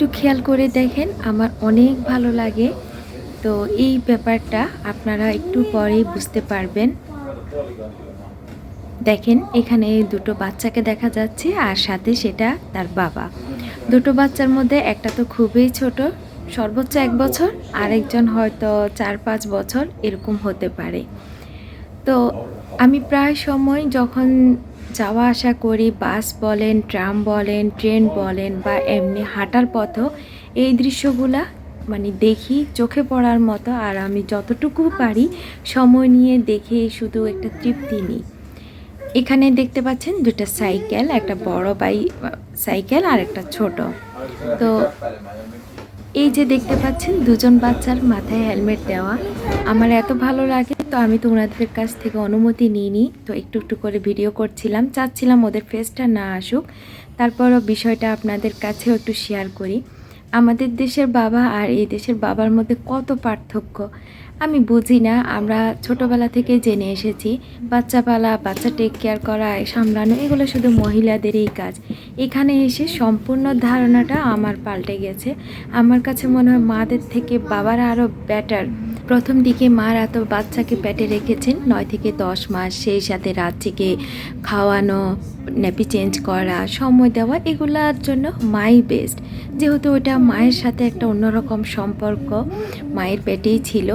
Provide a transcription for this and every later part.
একটু খেয়াল করে দেখেন, আমার অনেক ভালো লাগে। তো এই ব্যাপারটা আপনারা একটু পরেই বুঝতে পারবেন। দেখেন, এখানে দুটো বাচ্চাকে দেখা যাচ্ছে আর সাথে সেটা তার বাবা। দুটো বাচ্চার মধ্যে একটা তো খুবই ছোট, সর্বোচ্চ এক বছর, আরেকজন হয়তো চার পাঁচ বছর, এরকম হতে পারে। তো আমি প্রায় সময় যখন যাওয়া আসা করি, বাস বলেন, ট্রাম বলেন, ট্রেন বলেন বা এমনি হাঁটার পথও, এই দৃশ্যগুলা মানে দেখি চোখে পড়ার মতো আর আমি যতটুকু পারি সময় নিয়ে দেখে শুধু একটা তৃপ্তি নিই। এখানে দেখতে পাচ্ছেন দুটা সাইকেল, একটা বড় বাই, সাইকেল আর একটা ছোট। তো এই যে দেখতে পাচ্ছেন দুজন বাচ্চার মাথায় হেলমেট দেওয়া, আমার এত ভালো লাগে তো আমি তো ওনাদের কাছ থেকে অনুমতি নিইনি, তো একটু একটু করে ভিডিও করছিলাম। চাচ্ছিলাম ওদের ফেসটা না আসুক। তারপরও বিষয়টা আপনাদের কাছেও একটু শেয়ার করি। আমাদের দেশের বাবা আর এই দেশের বাবার মধ্যে কত পার্থক্য? আমি বুঝি না, আমরা ছোটবেলা থেকে জেনে এসেছি, বাচ্চা পালা, বাচ্চা টেক কেয়ার করা, সামলানো, এগুলো শুধু মহিলাদেরই কাজ। এখানে এসে সম্পূর্ণ ধারণাটা আমার পাল্টে গেছে। আমার কাছে মনে হয় মাদের থেকে বাবারা আরও বেটার প্রথম দিকে মার এত বাচ্চাকে পেটে রেখেছেন, নয় থেকে দশ মাস। সেই সাথে রাত্রিকে খাওয়ানো ন্যাপি চেঞ্জ করা, সময় দেওয়া, এগুলার জন্য মাই বেস্ট যেহেতু ওটা মায়ের সাথে একটা অন্যরকম সম্পর্ক, মায়ের পেটেই ছিল।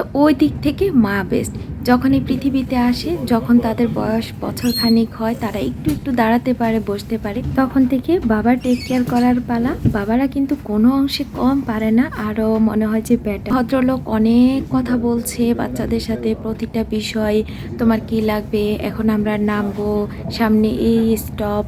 তো ওই দিক থেকে মা বেস্ট। যখন এই পৃথিবীতে আসে, যখন তাদের বয়স বছর খানিক হয়, তারা একটু একটু দাঁড়াতে পারে, বসতে পারে, তখন থেকে বাবার টেক কেয়ার করার পালা। বাবারা কিন্তু কোনো অংশে কম পারে না, আরও মনে হয় যে বেটা ভদ্রলোক অনেক কথা বলছে বাচ্চাদের সাথে, প্রতিটা বিষয়, তোমার কি লাগবে, এখন আমরা নামবো, সামনে এই স্টপ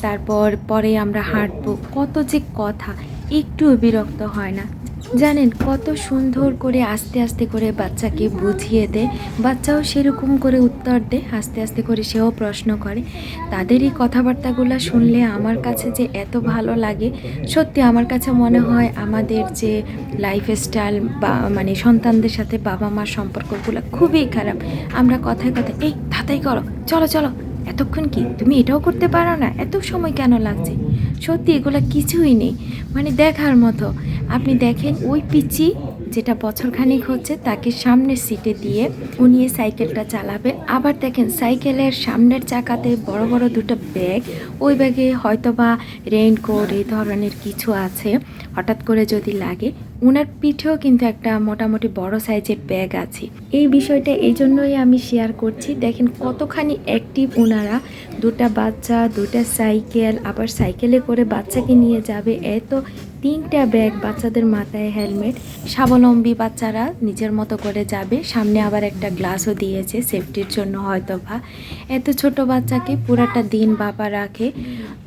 তারপর পরে আমরা হাঁটবো। কত যে কথা একটুও বিরক্ত হয় না। জানেন, কত সুন্দর করে আস্তে আস্তে করে বাচ্চাকে বুঝিয়ে দেয়। বাচ্চাও সেরকম করে উত্তর দেয়, আস্তে আস্তে করে সেও প্রশ্ন করে। তাদের এই কথাবার্তাগুলো শুনলে আমার কাছে যে এত ভালো লাগে, সত্যি আমার কাছে মনে হয় আমাদের যে লাইফস্টাইল বা মানে সন্তানদের সাথে বাবা মার সম্পর্কগুলো খুবই খারাপ। আমরা কথায় কথায়, এই তাতাই করো, চলো চলো, এতক্ষণ কি? তুমি এটাও করতে পারো না? এত সময় কেন লাগছে? সত্যি এগুলো কিছুই নেই। মানে দেখার মতো। আপনি দেখেন ওই পিচি যেটা বছরখানিক হচ্ছে, তাকে সামনের সিটে দিয়ে উনি সাইকেলটা চালাবে আবার দেখেন সাইকেলের সামনের চাকাতে বড় বড় দুটো ব্যাগ, ওই ব্যাগে হয়তো বা রেইনকোট এই ধরনের কিছু আছে, হঠাৎ করে যদি লাগে উনার পিঠেও কিন্তু একটা মোটামুটি বড় সাইজের ব্যাগ আছে। এই বিষয়টা এই জন্যই আমি শেয়ার করছি। দেখেন কতখানি অ্যাক্টিভ ওনারা দুটা বাচ্চা, দুটা সাইকেল আবার সাইকেলে করে বাচ্চাকে নিয়ে যাবে। এত তিনটা ব্যাগ বাচ্চাদের মাথায় হেলমেট স্বাবলম্বী বাচ্চারা নিজের মতো করে যাবে। সামনে আবার একটা গ্লাসও দিয়েছে সেফটির জন্য হয়তো বা এত ছোট বাচ্চাকে পুরাটা দিন বাবা রাখে।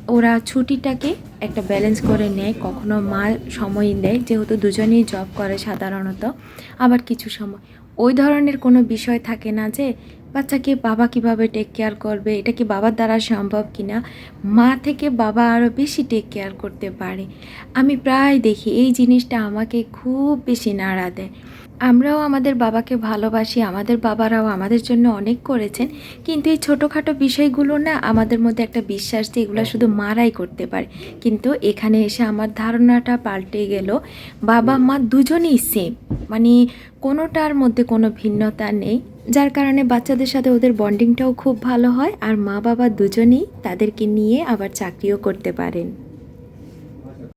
ওরা ছুটিটাকে একটা ব্যালেন্স করে নেয়, কখনো মা সময় দেয়, যেহেতু দুজনেই জব করে সাধারণত, আবার কিছু সময়। ওই ধরনের কোনো বিষয় থাকে না যে, বাচ্চাকে বাবা কীভাবে টেক কেয়ার করবে, এটা কি বাবার দ্বারা সম্ভব কিনা? মা থেকে বাবা আরও বেশি টেক কেয়ার করতে পারে। আমি প্রায় দেখি, এই জিনিসটা আমাকে খুব বেশি নাড়া দেয়। আমরাও আমাদের বাবাকে ভালোবাসি, আমাদের বাবারাও আমাদের জন্য অনেক করেছেন, কিন্তু এই ছোটোখাটো বিষয়গুলো না আমাদের মধ্যে একটা বিশ্বাস যে এগুলো শুধু মারাই করতে পারে। কিন্তু এখানে এসে আমার ধারণাটা পাল্টে গেল, বাবা, মা দুজনেই সেম মানে কোনোটার মধ্যে কোনো ভিন্নতা নেই। যার কারণে বাচ্চাদের সাথে ওদের বন্ডিংটাও খুব ভালো হয়, আর মা বাবা দুজনেই তাদেরকে নিয়ে আবার চাকরিও করতে পারেন।